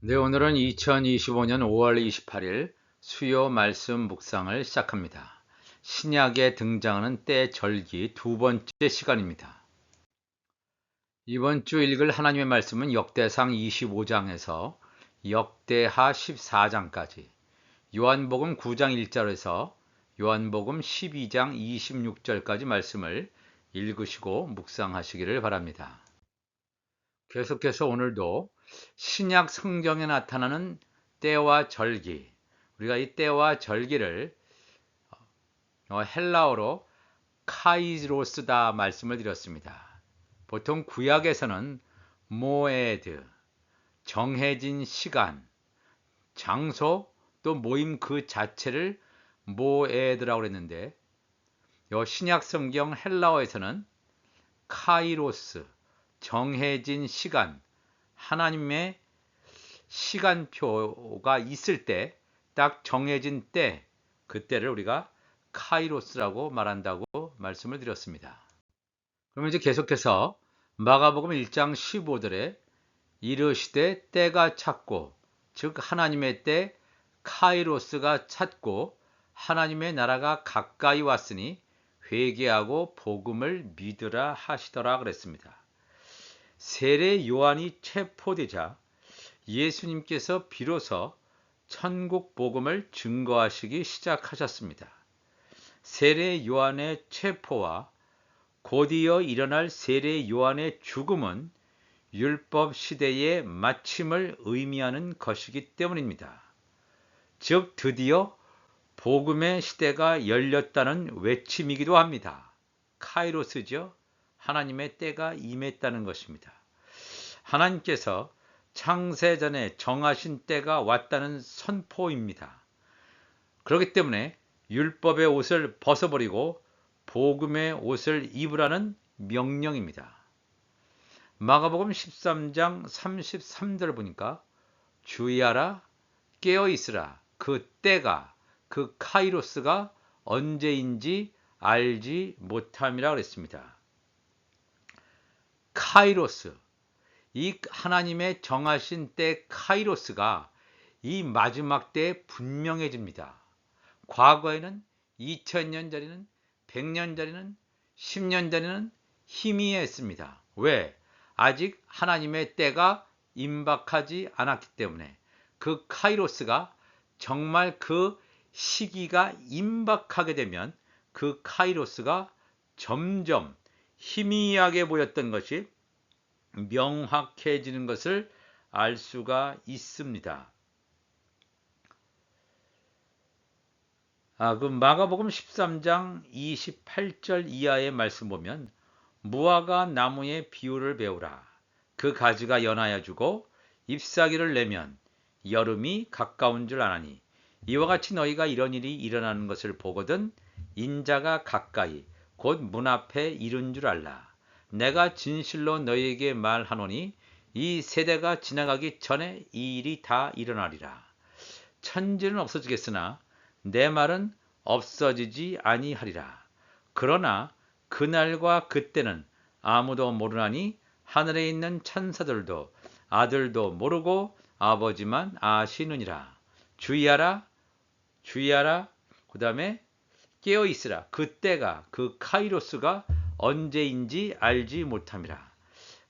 네, 오늘은 2025년 5월 28일 수요 말씀 묵상을 시작합니다. 신약에 등장하는 때 절기 두 번째 시간입니다. 이번 주 읽을 하나님의 말씀은 역대상 25장에서 역대하 14장까지, 요한복음 9장 1절에서 요한복음 12장 26절까지 말씀을 읽으시고 묵상하시기를 바랍니다. 계속해서 오늘도 신약 성경에 나타나는 때와 절기, 우리가 이 때와 절기를 어, 헬라어로 카이로스다 말씀을 드렸습니다. 보통 구약에서는 모에드, 정해진 시간, 장소, 또 모임 그 자체를 모에드라고 그랬는데 요 신약 성경 헬라어에서는 카이로스, 정해진 시간, 하나님의 시간표가 있을 때, 딱 정해진 때, 그때를 우리가 카이로스라고 말한다고 말씀을 드렸습니다. 그러면 이제 계속해서 마가복음 1장 15절에 이르시되 때가 찼고, 즉 하나님의 때 카이로스가 찼고 하나님의 나라가 가까이 왔으니 회개하고 복음을 믿으라 하시더라 그랬습니다. 세례 요한이 체포되자 예수님께서 비로소 천국 복음을 증거하시기 시작하셨습니다. 세례 요한의 체포와 곧이어 일어날 세례 요한의 죽음은 율법 시대의 마침을 의미하는 것이기 때문입니다. 즉 드디어 복음의 시대가 열렸다는 외침이기도 합니다. 카이로스죠. 하나님의 때가 임했다는 것입니다. 하나님께서 창세전에 정하신 때가 왔다는 선포입니다. 그렇기 때문에 율법의 옷을 벗어버리고 복음의 옷을 입으라는 명령입니다. 마가복음 13장 33절 보니까 주의하라 깨어 있으라 그 때가 그 카이로스가 언제인지 알지 못함이라 그랬습니다. 카이로스, 이 하나님의 정하신 때 카이로스가 이 마지막 때에 분명해집니다. 과거에는 2000년 전에는 100년 전에는 10년 전에는 희미했습니다. 왜? 아직 하나님의 때가 임박하지 않았기 때문에 그 카이로스가 정말 그 시기가 임박하게 되면 그 카이로스가 점점 희미하게 보였던 것이 명확해지는 것을 알 수가 있습니다. 아, 그 마가복음 13장 28절 이하의 말씀 보면 무화과 나무의 비유를 배우라. 그 가지가 연하여 주고 잎사귀를 내면 여름이 가까운 줄 아나니 이와 같이 너희가 이런 일이 일어나는 것을 보거든 인자가 가까이 곧 문 앞에 이른 줄 알라. 내가 진실로 너희에게 말하노니 이 세대가 지나가기 전에 이 일이 다 일어나리라. 천지는 없어지겠으나 내 말은 없어지지 아니하리라. 그러나 그날과 그때는 아무도 모르나니 하늘에 있는 천사들도 아들도 모르고 아버지만 아시느니라. 주의하라, 주의하라. 그 다음에 깨어 있으라. 그때가 그 카이로스가 언제인지 알지 못함이라.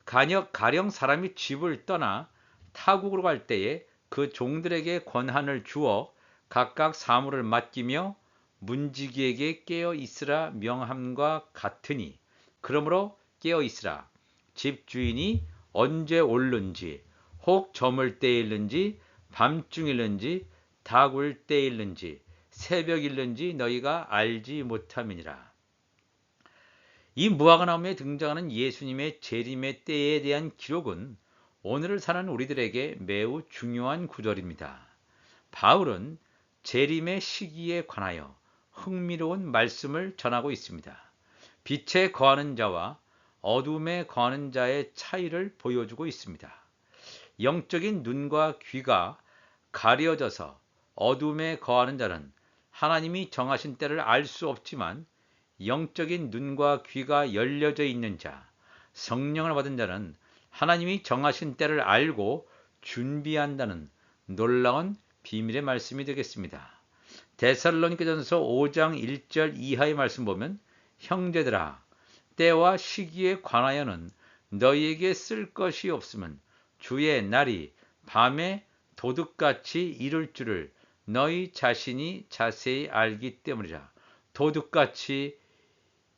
간역 가령 사람이 집을 떠나 타국으로 갈 때에 그 종들에게 권한을 주어 각각 사물을 맡기며 문지기에게 깨어 있으라 명함과 같으니 그러므로 깨어 있으라 집 주인이 언제 올는지 혹 저물 때일는지 밤중일는지 닭울 때일는지 새벽일는지 너희가 알지 못함이니라. 이 무화과나무에 등장하는 예수님의 재림의 때에 대한 기록은 오늘을 사는 우리들에게 매우 중요한 구절입니다. 바울은 재림의 시기에 관하여 흥미로운 말씀을 전하고 있습니다. 빛에 거하는 자와 어둠에 거하는 자의 차이를 보여주고 있습니다. 영적인 눈과 귀가 가려져서 어둠에 거하는 자는 하나님이 정하신 때를 알 수 없지만 영적인 눈과 귀가 열려져 있는 자, 성령을 받은 자는 하나님이 정하신 때를 알고 준비한다는 놀라운 비밀의 말씀이 되겠습니다. 데살로니가전서 5장 1절 이하의 말씀 보면 형제들아 때와 시기에 관하여는 너희에게 쓸 것이 없으면 주의 날이 밤에 도둑같이 이룰 줄을 너희 자신이 자세히 알기 때문이라. 도둑같이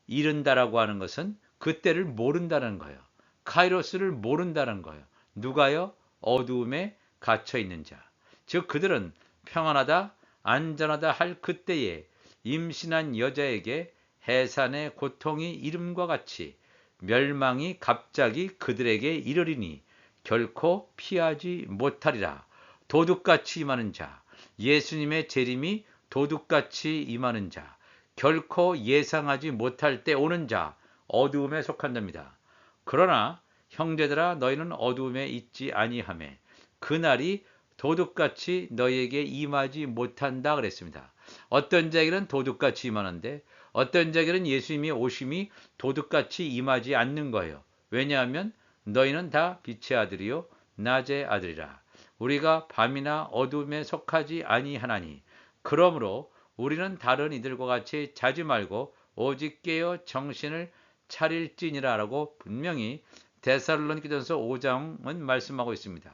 이른다라고 하는 것은 그때를 모른다는 거예요. 카이로스를 모른다는 거예요. 누가요? 어두움에 갇혀 있는 자. 즉 그들은 평안하다, 안전하다 할 그때에 임신한 여자에게 해산의 고통이 이름과 같이 멸망이 갑자기 그들에게 이르리니 결코 피하지 못하리라. 도둑같이 임하는 자, 예수님의 재림이 도둑같이 임하는 자, 결코 예상하지 못할 때 오는 자, 어두움에 속한답니다. 그러나 형제들아 너희는 어두움에 있지 아니하매 그날이 도둑같이 너희에게 임하지 못한다 그랬습니다. 어떤 자에게는 도둑같이 임하는데 어떤 자에게는 예수님이 오심이 도둑같이 임하지 않는 거예요. 왜냐하면 너희는 다 빛의 아들이요 낮의 아들이라. 우리가 밤이나 어둠에 속하지 아니하나니 그러므로 우리는 다른 이들과 같이 자지 말고 오직 깨어 정신을 차릴지니라라고 분명히 데살로니가전서 5장은 말씀하고 있습니다.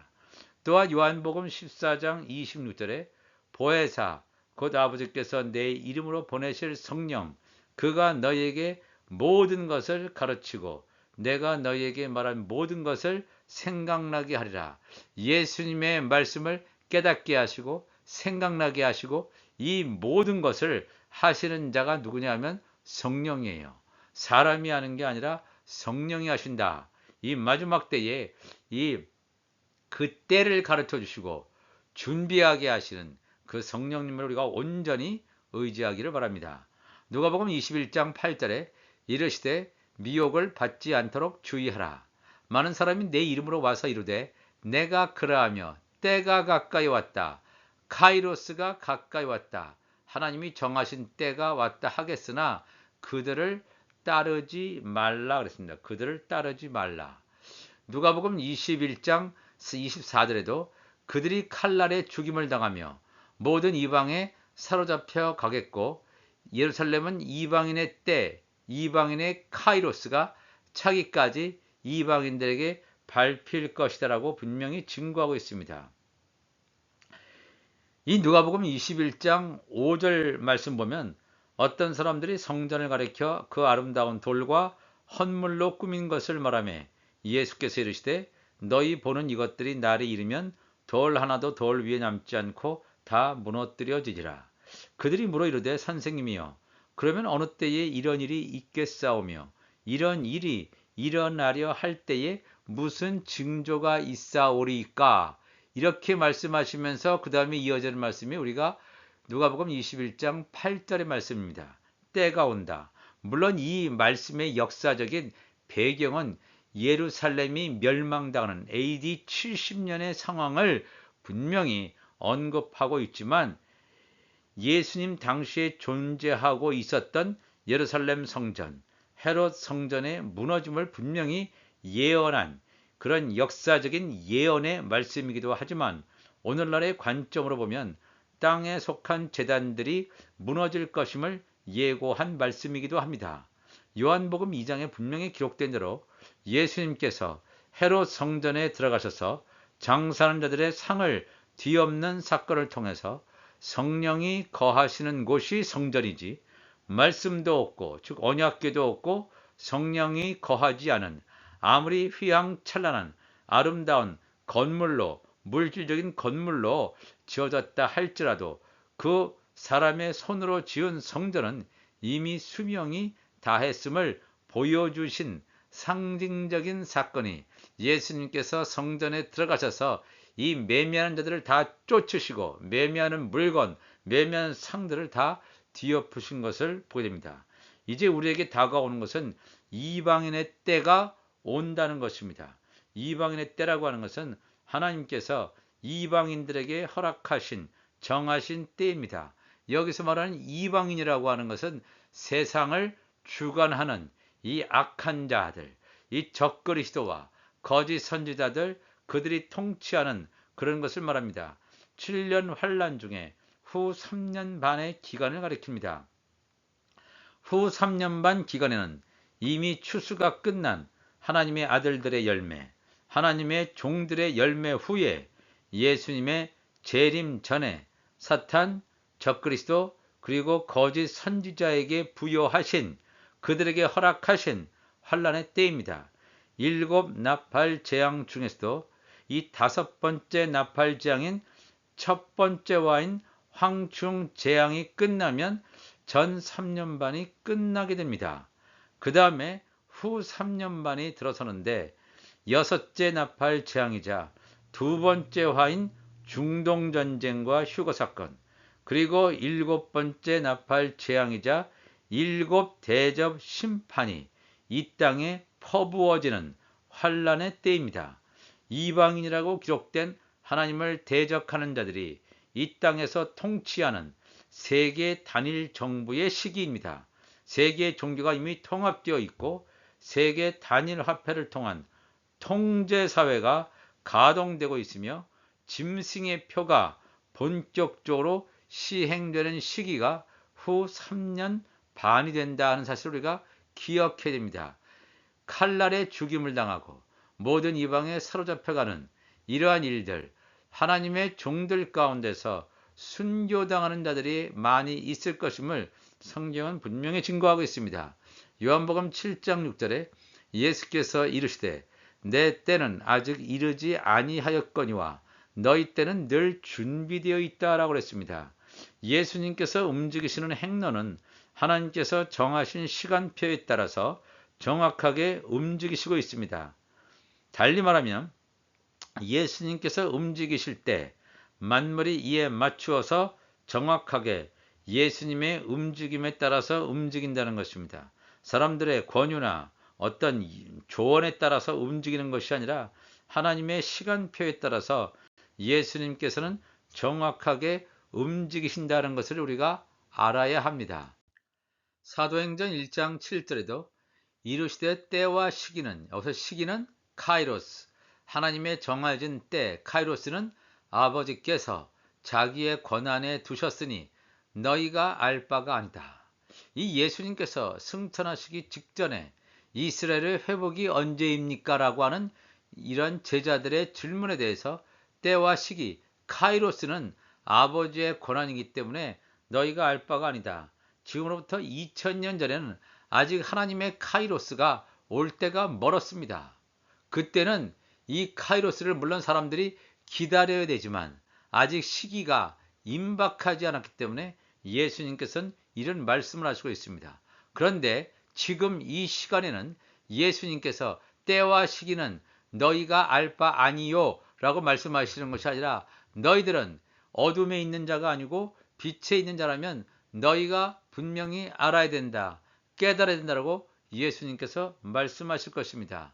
또한 요한복음 14장 26절에 보혜사 곧 아버지께서 내 이름으로 보내실 성령 그가 너희에게 모든 것을 가르치고 내가 너희에게 말한 모든 것을 생각나게 하리라. 예수님의 말씀을 깨닫게 하시고 생각나게 하시고 이 모든 것을 하시는 자가 누구냐 하면 성령이에요. 사람이 하는 게 아니라 성령이 하신다. 이 마지막 때에 이 그때를 가르쳐 주시고 준비하게 하시는 그 성령님을 우리가 온전히 의지하기를 바랍니다. 누가복음 21장 8절에 이르시되 미혹을 받지 않도록 주의하라. 많은 사람이 내 이름으로 와서 이르되 내가 그러하며 때가 가까이 왔다. 카이로스가 가까이 왔다. 하나님이 정하신 때가 왔다 하겠으나 그들을 따르지 말라 그랬습니다. 그들을 따르지 말라. 누가복음 21장 24절에도 그들이 칼날에 죽임을 당하며 모든 이방에 사로잡혀 가겠고 예루살렘은 이방인의 때, 이방인의 카이로스가 차기까지 이방인들에게 밟힐 것이다라고 분명히 증거하고 있습니다. 이 누가복음 21장 5절 말씀 보면 어떤 사람들이 성전을 가리켜 그 아름다운 돌과 헌물로 꾸민 것을 말하며 예수께서 이르시되 너희 보는 이것들이 날이 이르면 돌 하나도 돌 위에 남지 않고 다 무너뜨려지리라. 그들이 물어 이르되 선생님이여 그러면 어느 때에 이런 일이 있겠사오며 이런 일이 일어나려 할 때에 무슨 징조가 있사오리까 이렇게 말씀하시면서 그 다음에 이어지는 말씀이 우리가 누가복음 21장 8절의 말씀입니다. 때가 온다. 물론 이 말씀의 역사적인 배경은 예루살렘이 멸망당하는 AD 70년의 상황을 분명히 언급하고 있지만 예수님 당시에 존재하고 있었던 예루살렘 성전, 헤롯 성전의 무너짐을 분명히 예언한 그런 역사적인 예언의 말씀이기도 하지만 오늘날의 관점으로 보면 땅에 속한 재단들이 무너질 것임을 예고한 말씀이기도 합니다. 요한복음 2장에 분명히 기록된 대로 예수님께서 헤롯 성전에 들어가셔서 장사하는 자들의 상을 뒤엎는 사건을 통해서 성령이 거하시는 곳이 성전이지 말씀도 없고 즉 언약궤도 없고 성령이 거하지 않은 아무리 휘황찬란한 아름다운 건물로 물질적인 건물로 지어졌다 할지라도 그 사람의 손으로 지은 성전은 이미 수명이 다했음을 보여주신 상징적인 사건이 예수님께서 성전에 들어가셔서 이 매매하는 자들을 다 쫓으시고 매매하는 물건, 매매하는 상들을 다 뒤엎으신 것을 보게 됩니다. 이제 우리에게 다가오는 것은 이방인의 때가 온다는 것입니다. 이방인의 때라고 하는 것은 하나님께서 이방인들에게 허락하신 정하신 때입니다. 여기서 말하는 이방인이라고 하는 것은 세상을 주관하는 이 악한 자들, 이 적그리스도와 거짓 선지자들, 그들이 통치하는 그런 것을 말합니다. 7년 환란 중에 후 3년 반의 기간을 가리킵니다. 후 3년 반 기간에는 이미 추수가 끝난 하나님의 아들들의 열매, 하나님의 종들의 열매 후에 예수님의 재림 전에 사탄, 적그리스도 그리고 거짓 선지자에게 부여하신 그들에게 허락하신 환란의 때입니다. 일곱 나팔 재앙 중에서도 이 다섯 번째 나팔 재앙인 첫 번째 와인 황충 재앙이 끝나면 전 3년 반이 끝나게 됩니다. 그 다음에 후 3년 반이 들어서는데 여섯째 나팔 재앙이자 두 번째 화인 중동전쟁과 휴거 사건 그리고 일곱 번째 나팔 재앙이자 일곱 대접 심판이 이 땅에 퍼부어지는 환란의 때입니다. 이방인이라고 기록된 하나님을 대적하는 자들이 이 땅에서 통치하는 세계 단일 정부의 시기입니다. 세계 종교가 이미 통합되어 있고 세계 단일 화폐를 통한 통제 사회가 가동되고 있으며 짐승의 표가 본격적으로 시행되는 시기가 후 3년 반이 된다 하는 사실을 우리가 기억해야 됩니다. 칼날에 죽임을 당하고 모든 이방에 사로잡혀가는 이러한 일들, 하나님의 종들 가운데서 순교당하는 자들이 많이 있을 것임을 성경은 분명히 증거하고 있습니다. 요한복음 7장 6절에 예수께서 이르시되 내 때는 아직 이르지 아니하였거니와 너희 때는 늘 준비되어 있다라고 그랬습니다. 예수님께서 움직이시는 행로는 하나님께서 정하신 시간표에 따라서 정확하게 움직이시고 있습니다. 달리 말하면 예수님께서 움직이실 때 만물이 이에 맞추어서 정확하게 예수님의 움직임에 따라서 움직인다는 것입니다. 사람들의 권유나 어떤 조언에 따라서 움직이는 것이 아니라 하나님의 시간표에 따라서 예수님께서는 정확하게 움직이신다는 것을 우리가 알아야 합니다. 사도행전 1장 7절에도 이르시되 때와 시기는 여기서 시기는 카이로스 하나님의 정해진 때 카이로스는 아버지께서 자기의 권한에 두셨으니 너희가 알 바가 아니다. 이 예수님께서 승천하시기 직전에 이스라엘의 회복이 언제입니까? 라고 하는 이런 제자들의 질문에 대해서 때와 시기, 카이로스는 아버지의 권한이기 때문에 너희가 알 바가 아니다. 지금으로부터 2000년 전에는 아직 하나님의 카이로스가 올 때가 멀었습니다. 그때는 이 카이로스를 물론 사람들이 기다려야 되지만 아직 시기가 임박하지 않았기 때문에 예수님께서는 이런 말씀을 하시고 있습니다. 그런데 지금 이 시간에는 예수님께서 때와 시기는 너희가 알 바 아니요 라고 말씀하시는 것이 아니라 너희들은 어둠에 있는 자가 아니고 빛에 있는 자라면 너희가 분명히 알아야 된다. 깨달아야 된다라고 예수님께서 말씀하실 것입니다.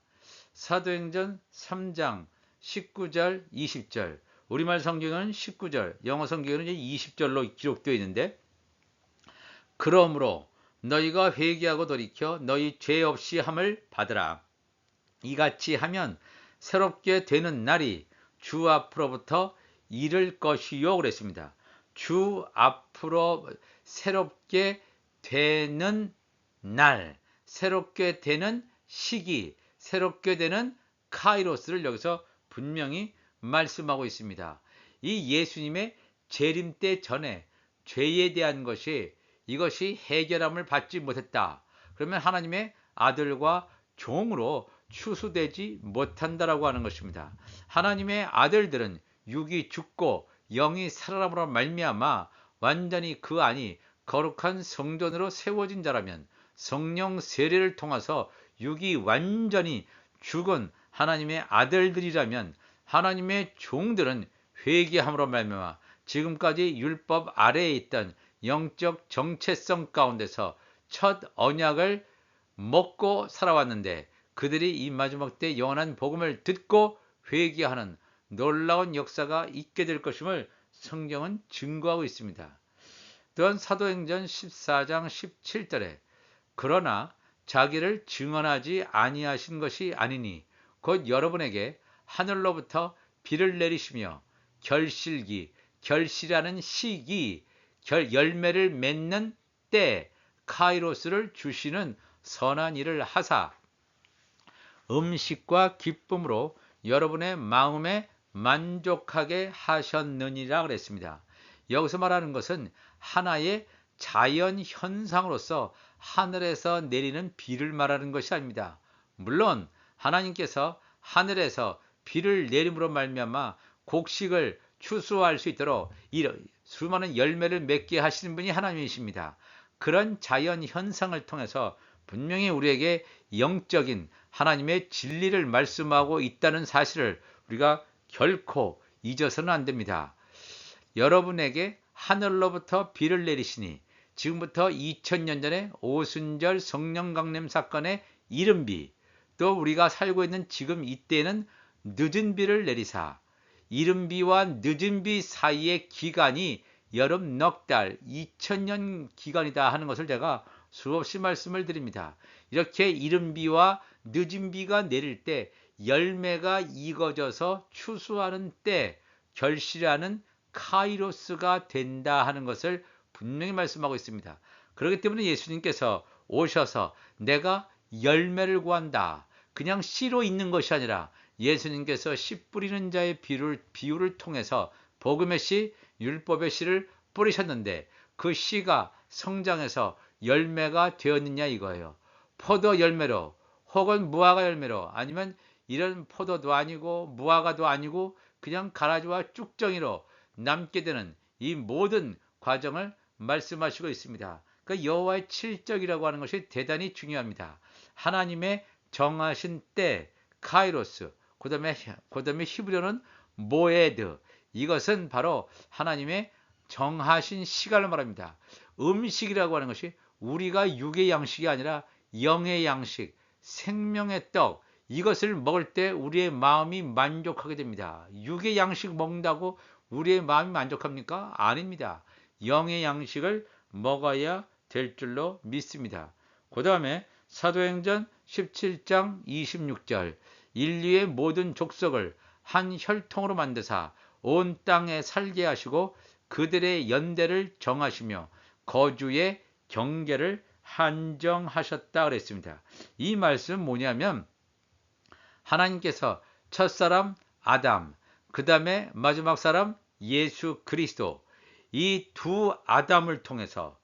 사도행전 3장 19절 20절 우리말 성경은 19절 영어 성경은 20절로 기록되어 있는데 그러므로 너희가 회개하고 돌이켜 너희 죄 없이 함을 받으라. 이같이 하면 새롭게 되는 날이 주 앞으로부터 이를 것이요 그랬습니다. 주 앞으로 새롭게 되는 날, 새롭게 되는 시기, 새롭게 되는 카이로스를 여기서 분명히 말씀하고 있습니다. 이 예수님의 재림 때 전에 죄에 대한 것이 이것이 해결함을 받지 못했다. 그러면 하나님의 아들과 종으로 추수되지 못한다라고 하는 것입니다. 하나님의 아들들은 육이 죽고 영이 살아남으로 말미암아 완전히 그 안이 거룩한 성전으로 세워진 자라면 성령 세례를 통해서 육이 완전히 죽은 하나님의 아들들이라면 하나님의 종들은 회개함으로 말미암아 지금까지 율법 아래에 있던 영적 정체성 가운데서 첫 언약을 먹고 살아왔는데 그들이 이 마지막 때 영원한 복음을 듣고 회개하는 놀라운 역사가 있게 될 것임을 성경은 증거하고 있습니다. 또한 사도행전 14장 17절에 그러나 자기를 증언하지 아니하신 것이 아니니 곧 여러분에게 하늘로부터 비를 내리시며 결실기, 결실하는 시기, 결, 열매를 맺는 때 카이로스를 주시는 선한 일을 하사 음식과 기쁨으로 여러분의 마음에 만족하게 하셨느니라 그랬습니다. 여기서 말하는 것은 하나의 자연 현상으로서 하늘에서 내리는 비를 말하는 것이 아닙니다. 물론 하나님께서 하늘에서 비를 내림으로 말미암아 곡식을 추수할 수 있도록 수많은 열매를 맺게 하시는 분이 하나님이십니다. 그런 자연 현상을 통해서 분명히 우리에게 영적인 하나님의 진리를 말씀하고 있다는 사실을 우리가 결코 잊어서는 안 됩니다. 여러분에게 하늘로부터 비를 내리시니 지금부터 2000년 전에 오순절 성령 강림 사건의 이른 비, 또 우리가 살고 있는 지금 이때는 늦은 비를 내리사 이른 비와 늦은 비 사이의 기간이 여름 넉 달, 2000년 기간이다 하는 것을 제가 수없이 말씀을 드립니다. 이렇게 이른 비와 늦은 비가 내릴 때 열매가 익어져서 추수하는 때 결실하는 카이로스가 된다 하는 것을 분명히 말씀하고 있습니다. 그렇기 때문에 예수님께서 오셔서 내가 열매를 구한다. 그냥 씨로 있는 것이 아니라 예수님께서 씨 뿌리는 자의 비유를, 비유를 통해서 복음의 씨, 율법의 씨를 뿌리셨는데 그 씨가 성장해서 열매가 되었느냐 이거예요. 포도 열매로 혹은 무화과 열매로 아니면 이런 포도도 아니고 무화과도 아니고 그냥 가라지와 쭉정이로 남게 되는 이 모든 과정을 말씀하시고 있습니다. 그 여호와의 칠적이라고 하는 것이 대단히 중요합니다. 하나님의 정하신 때 카이로스 그다음에 그다음에 히브리어는 모에드 이것은 바로 하나님의 정하신 시간을 말합니다. 음식이라고 하는 것이 우리가 육의 양식이 아니라 영의 양식, 생명의 떡 이것을 먹을 때 우리의 마음이 만족하게 됩니다. 육의 양식 먹는다고 우리의 마음이 만족합니까? 아닙니다. 영의 양식을 먹어야 될 줄로 믿습니다. 그 다음에 사도행전 17장 26절 인류의 모든 족속을 한 혈통으로 만드사 온 땅에 살게 하시고 그들의 연대를 정하시며 거주의 경계를 한정하셨다 그랬습니다. 이 말씀 뭐냐면 하나님께서 첫사람 아담, 그 다음에 마지막 사람 예수 그리스도 이 두 아담을 통해서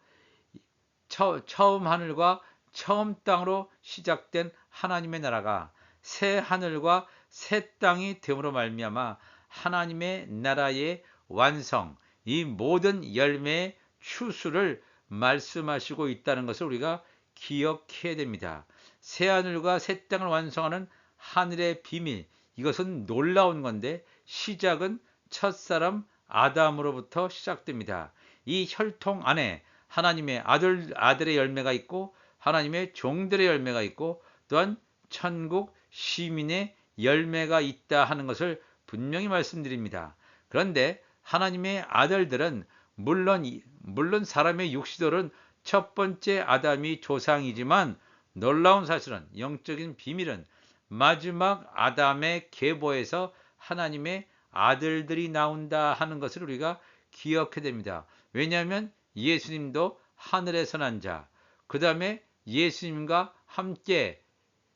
처, 처음 하늘과 처음 땅으로 시작된 하나님의 나라가 새 하늘과 새 땅이 됨으로 말미암아 하나님의 나라의 완성, 이 모든 열매의 추수를 말씀하시고 있다는 것을 우리가 기억해야 됩니다. 새 하늘과 새 땅을 완성하는 하늘의 비밀, 이것은 놀라운 건데 시작은 첫사람 아담으로부터 시작됩니다. 이 혈통 안에 하나님의 아들, 아들의 열매가 있고 하나님의 종들의 열매가 있고 또한 천국 시민의 열매가 있다 하는 것을 분명히 말씀드립니다. 그런데 하나님의 아들들은 물론 물론 사람의 육시돌은 첫 번째 아담이 조상이지만 놀라운 사실은 영적인 비밀은 마지막 아담의 계보에서 하나님의 아들들이 나온다 하는 것을 우리가 기억해야 됩니다. 왜냐하면 예수님도 하늘에서 난 자, 그 다음에 예수님과 함께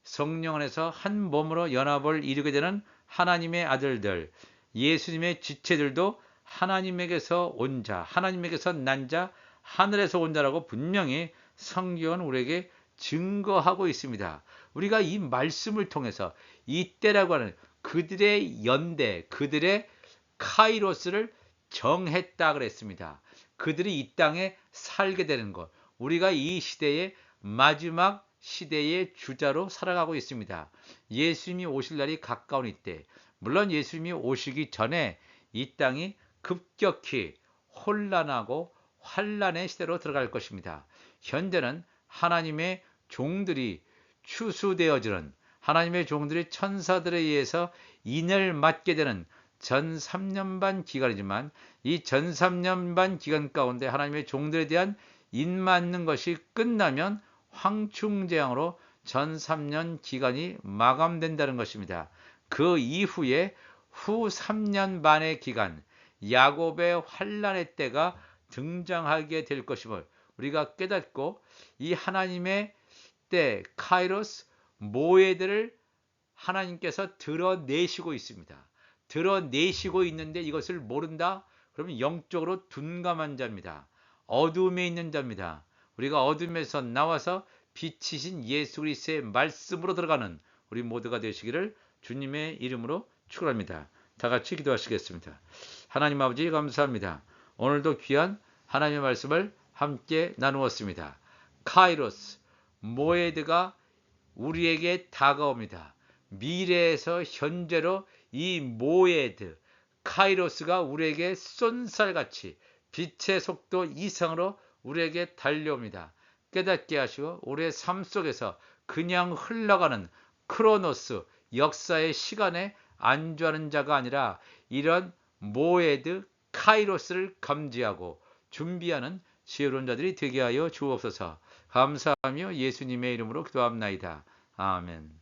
성령 안에서 한 몸으로 연합을 이루게 되는 하나님의 아들들, 예수님의 지체들도 하나님에게서 온 자, 하나님에게서 난 자, 하늘에서 온 자라고 분명히 성경은 우리에게 증거하고 있습니다. 우리가 이 말씀을 통해서 이때라고 하는 그들의 연대, 그들의 카이로스를 정했다 그랬습니다. 그들이 이 땅에 살게 되는 것. 우리가 이 시대의 마지막 시대의 주자로 살아가고 있습니다. 예수님이 오실 날이 가까운 이때, 물론 예수님이 오시기 전에 이 땅이 급격히 혼란하고 환란의 시대로 들어갈 것입니다. 현재는 하나님의 종들이 추수되어지는 하나님의 종들이 천사들에 의해서 인을 맞게 되는 전 3년 반 기간이지만 이 전 3년 반 기간 가운데 하나님의 종들에 대한 인 맞는 것이 끝나면 황충재앙으로 전 3년 기간이 마감된다는 것입니다. 그 이후에 후 3년 반의 기간, 야곱의 환란의 때가 등장하게 될 것임을 우리가 깨닫고 이 하나님의 때 카이로스 모에들을 하나님께서 드러내시고 있습니다. 드러내시고 있는데 이것을 모른다? 그러면 영적으로 둔감한 자입니다. 어둠에 있는 자입니다. 우리가 어둠에서 나와서 빛이신 예수 그리스도의 말씀으로 들어가는 우리 모두가 되시기를 주님의 이름으로 축원합니다. 다 같이 기도하시겠습니다. 하나님 아버지 감사합니다. 오늘도 귀한 하나님의 말씀을 함께 나누었습니다. 카이로스 모에드가 우리에게 다가옵니다. 미래에서 현재로 이 모에드 카이로스가 우리에게 쏜살같이 빛의 속도 이상으로 우리에게 달려옵니다. 깨닫게 하시고 우리의 삶 속에서 그냥 흘러가는 크로노스 역사의 시간에 안주하는 자가 아니라 이런 모에드 카이로스를 감지하고 준비하는 지혜로운 자들이 되게 하여 주옵소서. 감사하며 예수님의 이름으로 기도합나이다. 아멘.